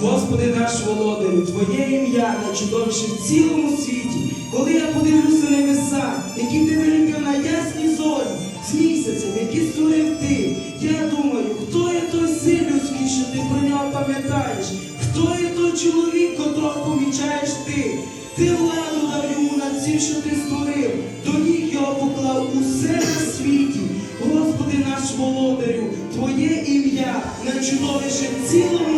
Господи наш володарю, Твоє ім'я найчудовіше в цілому світі. Коли я подивлюся на небеса, які ти виліпив на ясні зорі, з місяцем, які створив ти, я думаю, хто є той син людський, що ти про нього пам'ятаєш? Хто є той чоловік, котрого помічаєш ти? Ти владу дав йому над всім, що ти створив, до ніг його поклав усе на світі. Господи наш володарю, Твоє ім'я найчудовіше в цілому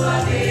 tua vez.